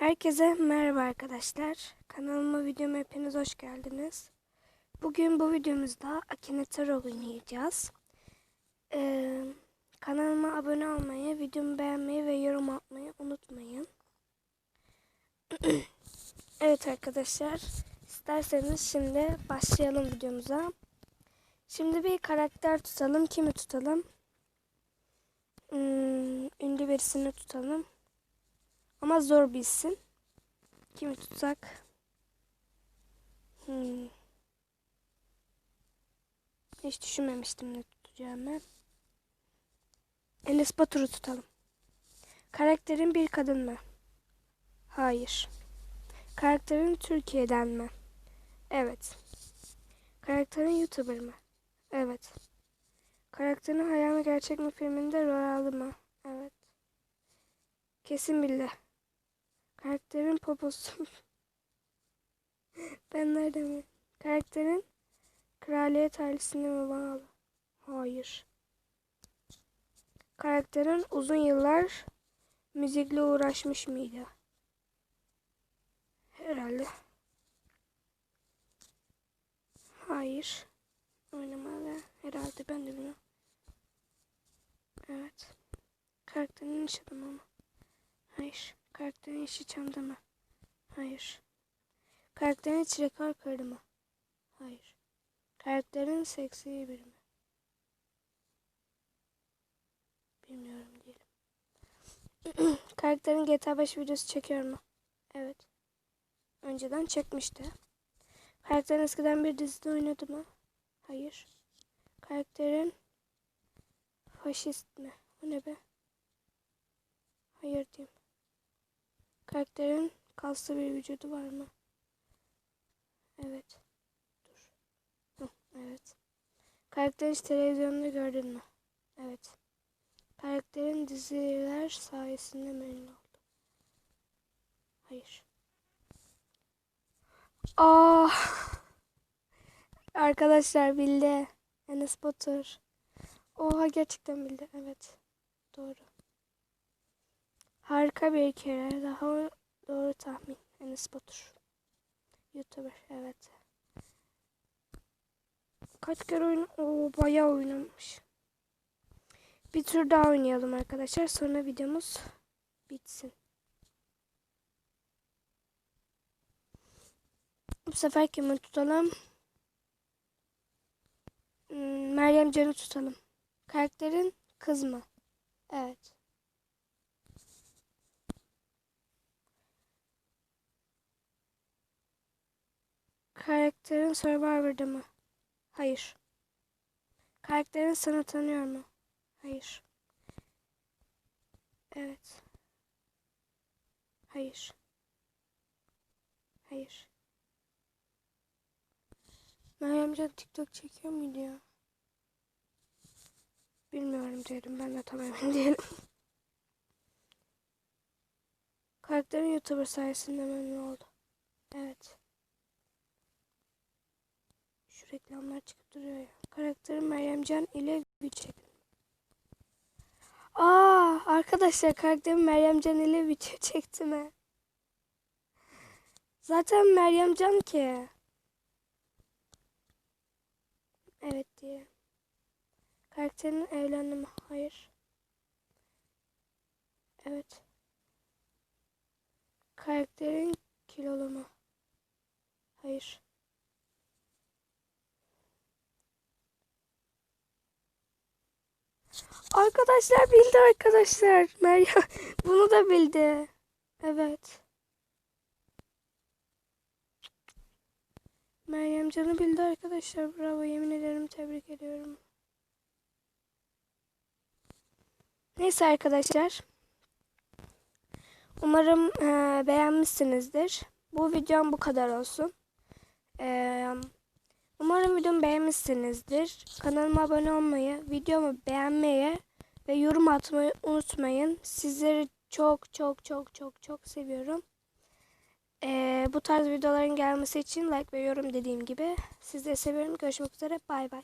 Herkese merhaba arkadaşlar. Kanalıma videoma hepiniz hoş geldiniz. Bugün bu videomuzda Akine oynayacağız. Ee, kanalıma abone olmayı, videomu beğenmeyi ve yorum atmayı unutmayın. evet arkadaşlar. isterseniz şimdi başlayalım videomuza. Şimdi bir karakter tutalım. Kimi tutalım? Hmm, ünlü birisini tutalım. Ama zor bir isim. Kimi tutsak? Hmm. Hiç düşünmemiştim ne tutacağımı. Enes Batur'u tutalım. Karakterin bir kadın mı? Hayır. Karakterin Türkiye'den mi? Evet. Karakterin YouTuber mı? Evet. Karakterin Hayal mi Gerçek mi filminde rol aldı mı? Evet. Kesin bildi. Karakterin poposu. ben nerede mi? Karakterin kraliyet ailesine mi bağlı? Hayır. Karakterin uzun yıllar müzikle uğraşmış mıydı? Herhalde. Hayır. Oynamadı. Herhalde ben de bilmiyorum. Evet. Karakterin iş adamı mı? Hayır. Karakterin işi çamda mı? Hayır. Karakterin hiç rekor kırdı mı? Hayır. Karakterin seksi biri mi? Bilmiyorum diyelim. Karakterin GTA 5 videosu çekiyor mu? Evet. Önceden çekmişti. Karakterin eskiden bir dizide oynadı mı? Hayır. Karakterin faşist mi? O ne be? Hayır diyeyim. Karakterin kaslı bir vücudu var mı? Evet. Dur. Evet. Karakterin hiç televizyonda gördün mü? Evet. Karakterin diziler sayesinde mi ünlü oldu? Hayır. Ah! Arkadaşlar bildi. Enes Batur. Oha gerçekten bildi. Evet. Doğru. Harika bir kere daha doğru tahmin. Enes Batur. Youtuber evet. Kaç kere oyun? Oo bayağı oynamış. Bir tur daha oynayalım arkadaşlar. Sonra videomuz bitsin. Bu sefer kimi tutalım? Hmm, Meryem Can'ı tutalım. Karakterin kız mı? Evet. Karakterin Survivor'da mı? Hayır. Karakterin sana tanıyor mu? Hayır. Evet. Hayır. Hayır. Meryem Can TikTok çekiyor muydu ya? Bilmiyorum dedim. Ben de tam emin değilim. Karakterin YouTuber sayesinde memnun oldu. Evet. Reklamlar çıkıp duruyor ya. Karakterin Meryemcan ile çekim. Aa arkadaşlar karakterim Meryemcan ile video çekti mi? Zaten Meryemcan ki. Evet diye. Karakterin evlendi mi? Hayır. Evet. Karakterin kilolu mu? Hayır. Arkadaşlar bildi arkadaşlar. Meryem bunu da bildi. Evet. Meryem Can'ı bildi arkadaşlar. Bravo yemin ederim tebrik ediyorum. Neyse arkadaşlar. Umarım e, beğenmişsinizdir. Bu videom bu kadar olsun. Eee videomu beğenmişsinizdir. Kanalıma abone olmayı, videomu beğenmeyi ve yorum atmayı unutmayın. Sizleri çok çok çok çok çok seviyorum. Ee, bu tarz videoların gelmesi için like ve yorum dediğim gibi. Sizleri seviyorum. Görüşmek üzere. Bay bay.